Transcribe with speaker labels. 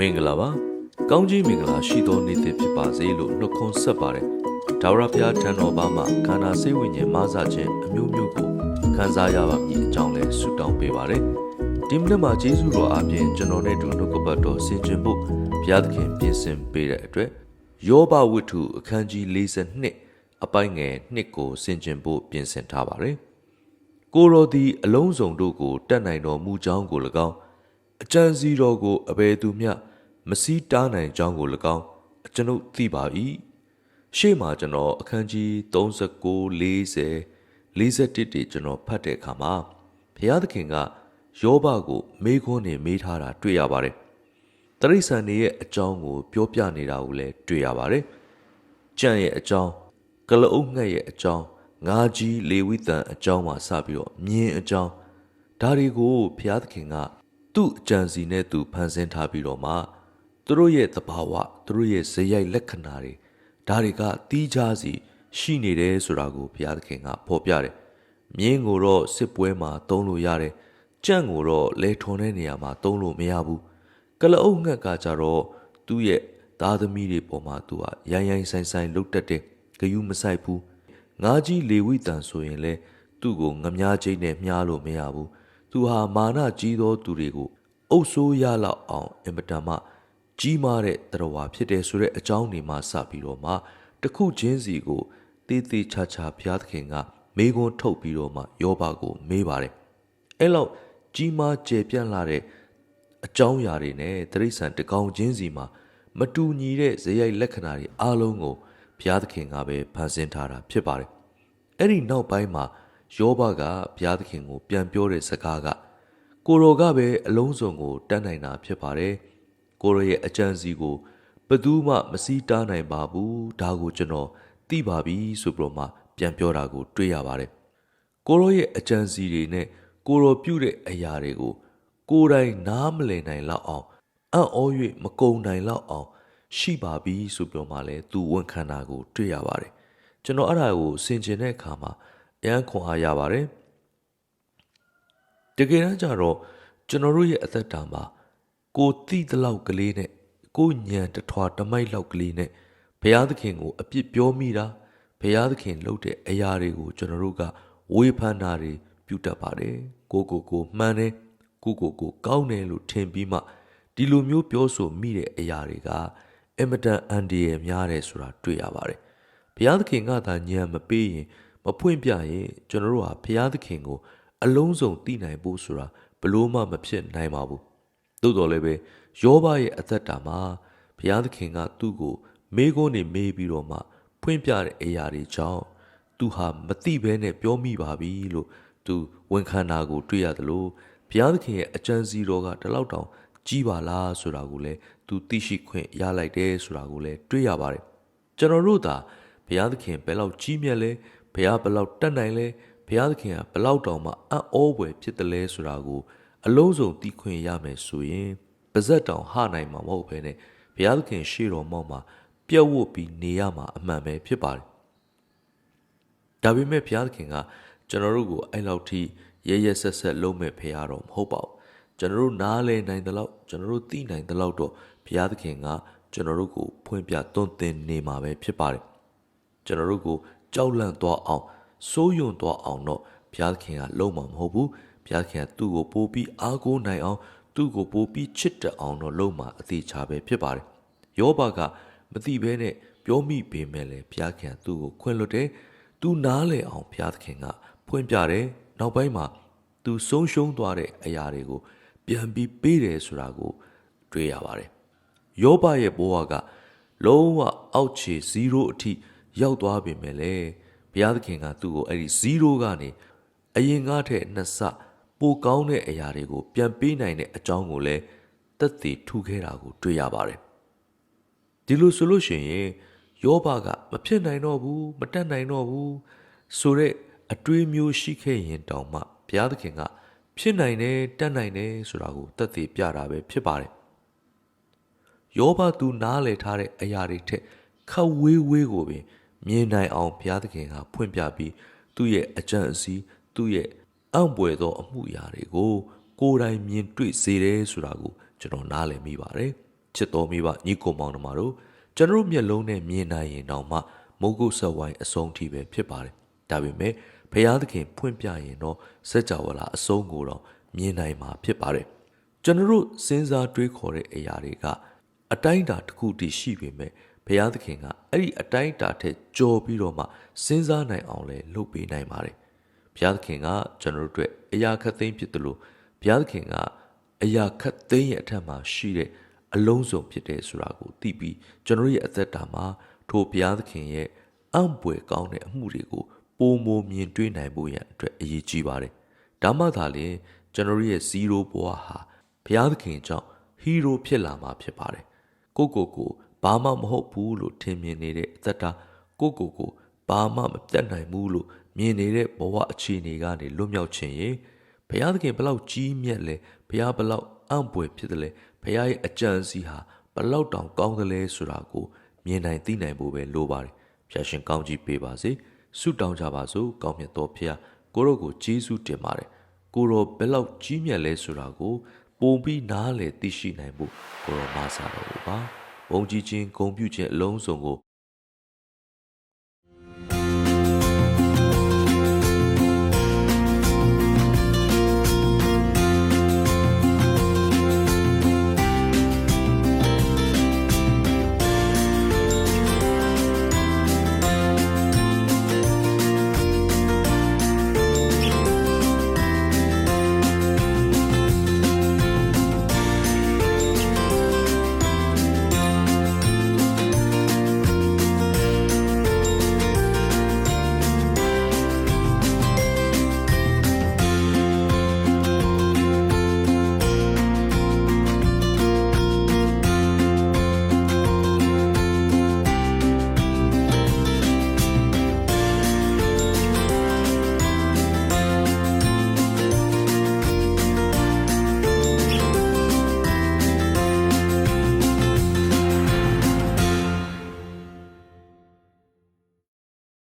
Speaker 1: မင်္ဂလာပါကောင်းကြီးမင်္ဂလာရှိသောနေ့သစ်ဖြစ်ပါစေလို့နှုတ်ခွန်းဆက်ပါတယ်ဒါဝရဘုရားထံတော်ဘာမှာခန္ဓာစိတ်ဝိညာဉ်မဆခြင်းအမျိုးမျိုးကိုခံစားရပါမည်အကြောင်းလဲဆုတောင်းပေးပါတယ်ဒီမနေ့မှာယေရှုတော်အပြင်ကျွန်တော်နဲ့တူနှုတ်ကပတ်တော်ဆင်ခြင်ဖို့ဘုရားသခင်ပြင်ဆင်ပေးတဲ့အတွက်ယောဘဝတ္ထုအခန်းကြီး42အပိုင်းငယ်1ကိုဆင်ခြင်ဖို့ပြင်ဆင်ထားပါတယ်ကိုရောသည်အလုံးစုံတို့ကိုတတ်နိုင်တော်မူကြောင်းကို၎င်းအကြံစီတော်ကိုအဘယ်သူမျှ မစည်းတားနိုင်ကြောင်းကို၎င်းကျွန်ုပ်သိပါ၏ရှေ့မှာကျွန်တော်အခန်းကြီး39 40 41တိကျွန်တော်ဖတ်တဲ့အခါမှာဘုရားသခင်ကယောဘကိုမေးခွန်းနေမေးထားတာတွေ့ရပါတယ်တရိษံတွေရဲ့အကြောင်းကိုပြောပြနေတာကိုလည်းတွေ့ရပါတယ်ကြံ့ရဲ့အကြောင်းကလအုပ်ငှက်ရဲ့အကြောင်းငါးကြီးလေဝိတန်အကြောင်းမှာစပြီးတော့မြင်းအကြောင်းဒါတွေကိုဘုရားသခင်ကသူ့အကြံစီနဲ့သူဖန်ဆင်းထားပြီးတော့မှ သူတို့ရဲ့သဘာဝသူတို့ရဲ့ဇေယိုက်လက္ခဏာတွေဒါတွေကတီးခြားစီရှိနေတယ်ဆိုတာကိုဘုရားသခင်ကဖော်ပြတယ်မြင်းကိုတော့စစ်ပွဲမှာသုံးလို့ရတယ်ကြံ့ကိုတော့လေထွန်တဲ့နေရာမှာသုံးလို့မရဘူးကလအုပ်ငှက်ကကြတော့သူ့ရဲ့သားသမီးတွေပေါ်မှာသူကရိုင်းရိုင်းဆိုင်ဆိုင်လှုပ်တတ်တဲ့ဂယုမဆိုင်ဘူးငါးကြီးလေဝိတန်ဆိုရင်လဲသူ့ကိုငမားချင်းနဲ့မြားလို့မရဘူးသူဟာမာနကြီးသောသူတွေကိုအုပ်ဆိုးရလောက်အောင်အင်မတန်မှ ကြီးမားတဲ့တရားဝါဖြစ်တယ်ဆိုတဲ့အကြောင်းတွေမှစပြီးတော့မှတစ်ခုချင်းစီကိုတေးသေးချာချာဘုရားသခင်ကမေးခွန်းထုတ်ပြီးတော့မှယောဘကိုမေးပါတယ်အဲ့လောက်ကြီးမားကျယ်ပြန့်လာတဲ့အကြောင်းအရာတွေနဲ့တရိษံတကောင်ချင်းစီမှာမတူညီတဲ့ဇေယိုက်လက္ခဏာတွေအားလုံးကိုဘုရားသခင်ကပဲဖန်ဆင်းထားတာဖြစ်ပါတယ်အဲ့ဒီနောက်ပိုင်းမှာယောဘကဘုရားသခင်ကို ပြန်ပြောတဲ့စကားကကိုရောကပဲအလုံးစုံကိုတတ်နိုင်တာဖြစ်ပါတယ် ကိုရောရဲ့အကြံစီကိုဘယ်သူမှမစည်းတားနိုင်ပါဘူးဒါကိုကျွန်တော်သိပါပြီဆိုပြီးတော့မှပြန်ပြောတာကိုတွေ့ရပါတယ်ကိုရောရဲ့အကြံစီတွေနဲ့ကိုရောပြုတဲ့အရာတွေကိုကိုယ်တိုင်နားမလည်နိုင်လောက်အောင်အံ့ဩ၍မကုံနိုင်လောက်အောင် ရှိပါပြီဆိုပြီးတော့မှလည်းသူဝန်ခံတာကို တွေ့ရပါတယ်ကျွန်တော်အဲ့ဒါကိုဆင်ခြင်တဲ့အခါမှာအယံခွန်အားရပါတယ်တကယ်တမ်းကျတော့ကျွန်တော်တို့ရဲ့အသက်တာမှာ ကိုတိတလောက်ကလေးနဲ့ကိုညံတထွာတမိုက်လောက်ကလေးနဲ့ဘုရားသခင်ကိုအပြစ်ပြောမိတာဘုရားသခင်လုပ်တဲ့အရာတွေကိုကျွန်တော်တို့ကဝေဖန်တာတွေပြုတတ်ပါတယ်ကိုကိုကိုမှန်တယ်ကိုကိုကိုကောင်းတယ်လို့ထင်ပြီးမှဒီလိုမျိုးပြောဆိုမိတဲ့အရာတွေကအင်မတန်အန်ဒီရယ်များတယ်ဆိုတာတွေ့ရပါတယ်ဘုရားသခင်ကသာညံမပေးရင်မဖွင့်ပြရင်ကျွန်တော်တို့ဟာဘုရားသခင်ကို အလုံးစုံသိနိုင်ဖို့ဆိုတာဘလို့မှမဖြစ်နိုင်ပါဘူး သို့တော်လည်းပဲယောဘရဲ့အသက်တာမှာဘုရားသခင်ကသူ့ကိုမေးခွန်းနေမေးပြီးတော့မှဖွင့်ပြတဲ့အရာတွေကြောင့်သူဟာမသိဘဲနဲ့ပြောမိပါပြီလို့သူဝန်ခံတာကိုတွေ့ရတယ်လို့ဘုရားသခင်ရဲ့အကြံစီတော်ကဒီလောက်တောင်ကြီးပါလားဆိုတာကိုလည်းသူသိရှိခွင့်ရလိုက်တယ်ဆိုတာကိုလည်းတွေ့ရပါတယ်ကျွန်တော်တို့သာဘုရားသခင်ဘယ်လောက်ကြီးမြတ်လဲဘုရားဘယ်လောက်တတ်နိုင်လဲဘုရားသခင်ကဘယ်လောက်တောင်မှအံ့ဩဖွယ်ဖြစ်တယ်လဲဆိုတာကို အလုံးစုံသိခွင့်ရမယ်ဆိုရင်ပါဇက်တောင်ဟနိုင်မှာမဟုတ်ဘဲနဲ့ဘုရားသခင်ရှေ့တော်မောက်မှာပြတ်ဝတ်ပြီးနေရမှာအမှန်ပဲဖြစ်ပါတယ်ဒါပေမဲ့ဘုရားသခင်ကကျွန်တော်တို့ကိုအဲ့လောက်ထိရဲရဲဆက်ဆက်လုံးမဲ့ဖရားတော်မဟုတ်ပါဘူးကျွန်တော်တို့နားလည်နိုင်တဲ့လောက်ကျွန်တော်တို့သိနိုင်တဲ့လောက်တော့ဘုရားသခင်ကကျွန်တော်တို့ကိုဖွင့်ပြသွန်သင်နေမှာပဲဖြစ်ပါတယ်ကျွန်တော်တို့ကိုကြောက်လန့်သွားအောင်စိုးယုံသွားအောင်တော့ဘုရားသခင်ကလုံးမှာမဟုတ်ဘူး ဘုရားသခင်ကသူ့ကိုပို့ပြီးအားကိုးနိုင်အောင်သူ့ကိုပို့ပြီးချစ်တတ်အောင်တော့လုံးမှာအသေးချာပဲဖြစ်ပါတယ်ယောဘကမသိဘဲနဲ့ပြောမိပေမဲ့လည်းဘုရားခင်သူ့ကိုခွင့်လွတ်တယ်သူနားလေအောင်ဘုရားသခင်ကဖွင့်ပြတယ်နောက်ပိုင်းမှာသူဆုံးရှုံးသွားတဲ့အရာတွေကိုပြန်ပြီးပေးတယ်ဆိုတာကိုတွေ့ရပါတယ်ယောဘရဲ့ဘဝကလုံးဝအောက်ခြေ0အထိရောက်သွားပြီမဲ့လေဘုရားသခင်ကသူ့ကိုအဲ့ဒီ0ကနေအရင်ကထက်နှစ်ဆ ပိုကောင်းတဲ့အရာတွေကိုပြန်ပေးနိုင်တဲ့အကြောင်းကိုလည်းသက်သေထူခဲ့တာကိုတွေ့ရပါတယ်ဒီလိုဆိုလို့ရှိရင်ယောဘကမဖြစ်နိုင်တော့ဘူးမတတ်နိုင်တော့ဘူးဆိုတဲ့အတွေးမျိုးရှိခဲ့ရင်တောင်မှဘုရားသခင်ကဖြစ်နိုင်တယ်တတ်နိုင်တယ်ဆိုတာကိုသက်သေပြတာပဲဖြစ်ပါတယ်ယောဘသူနားလည်ထားတဲ့အရာတွေထက်ခက်ဝေးဝေးကိုပင်မြင်နိုင်အောင်ဘုရားသခင်ကဖွင့်ပြပြီးသူ့ရဲ့အကြံအစည်းသူ့ရဲ့ အံ့ပွေသောအမှုအရာတွေကို ကိုယ်တိုင်မြင်တွေ့စေတယ်ဆိုတာကိုကျွန်တော်နားလည်မိပါတယ်ချစ်တော်မိဘညီကိုမောင်နှမတို့ကျွန်တော်တို့မျက်လုံးနဲ့မြင်နိုင်ရင်တောင်မှမုတ်ကုတ်ဆက်ဝိုင်းအဆုံးထိပဲဖြစ်ပါတယ်ဒါပေမဲ့ဘုရားသခင်ဖွင့်ပြရင်တော့စัจ java လာအဆုံးကိုတော့မြင်နိုင်မှာဖြစ်ပါတယ်ကျွန်တော်တို့စဉ်းစားတွေးခေါ်တဲ့အရာတွေကအတိုင်းအတာတစ်ခုတည်းရှိပေမဲ့ဘုရားသခင်ကအဲ့ဒီအတိုင်းအတာထက်ကြော်ပြီးတော့မှစဉ်းစားနိုင်အောင်လဲလုပ်ပေးနိုင်ပါတယ် ဘုရားသခင်ကကျွန်တော်တို့အတွက်အရာခတ်သိမ်းဖြစ်တယ်လို့ဘုရားသခင်ကအရာခတ်သိမ်းရဲ့အထက်မှာရှိတဲ့အလုံးစုံဖြစ်တယ်ဆိုတာကိုသိပြီးကျွန်တော်ရဲ့အသက်တာမှာထိုဘုရားသခင်ရဲ့အံ့ပွေကောင်းတဲ့အမှုတွေကိုပုံမမြင်တွေ့နိုင်ဖို့ရန်အတွက်အရေးကြီးပါတယ်ဒါမှသာလျှင်ကျွန်တော်ရဲ့0ဘဝဟာဘုရားသခင်ကြောင့်ဟီးရိုးဖြစ်လာမှာဖြစ်ပါတယ်ကိုကိုကိုဘာမှမဟုတ်ဘူးလို့ထင်မြင်နေတဲ့အသက်တာကိုကိုကို ဘာမှမပြတ်နိုင်ဘူးလို့မြင်နေတဲ့ဘဝအခြေအနေကနေလွတ်မြောက်ခြင်းရင်ဘုရားသခင်ဘလောက်ကြီးမြတ်လဲဘုရားဘလောက်အံ့ပွေဖြစ်တယ်လဲဘုရားရဲ့အကြံစီဟာဘလောက်တောင်ကောင်းတယ်လဲဆိုတာကိုမြင်နိုင်သိနိုင်ဖို့ပဲလိုပါတယ်ဖျာရှင်ကောင်းကြီးပေးပါစေဆုတောင်းကြပါစို့ကောင်းမြတ်တော်ဖျာကိုရောကိုကျေးဇူးတင်ပါတယ်ကိုရောဘယ်လောက်ကြီးမြတ်လဲဆိုတာကိုပုံပြီးနားလေသိရှိနိုင်ဖို့ကိုရောမဆာတော်ပါဘုံကြီးချင်းဂုံပြုခြင်းအလုံးစုံကို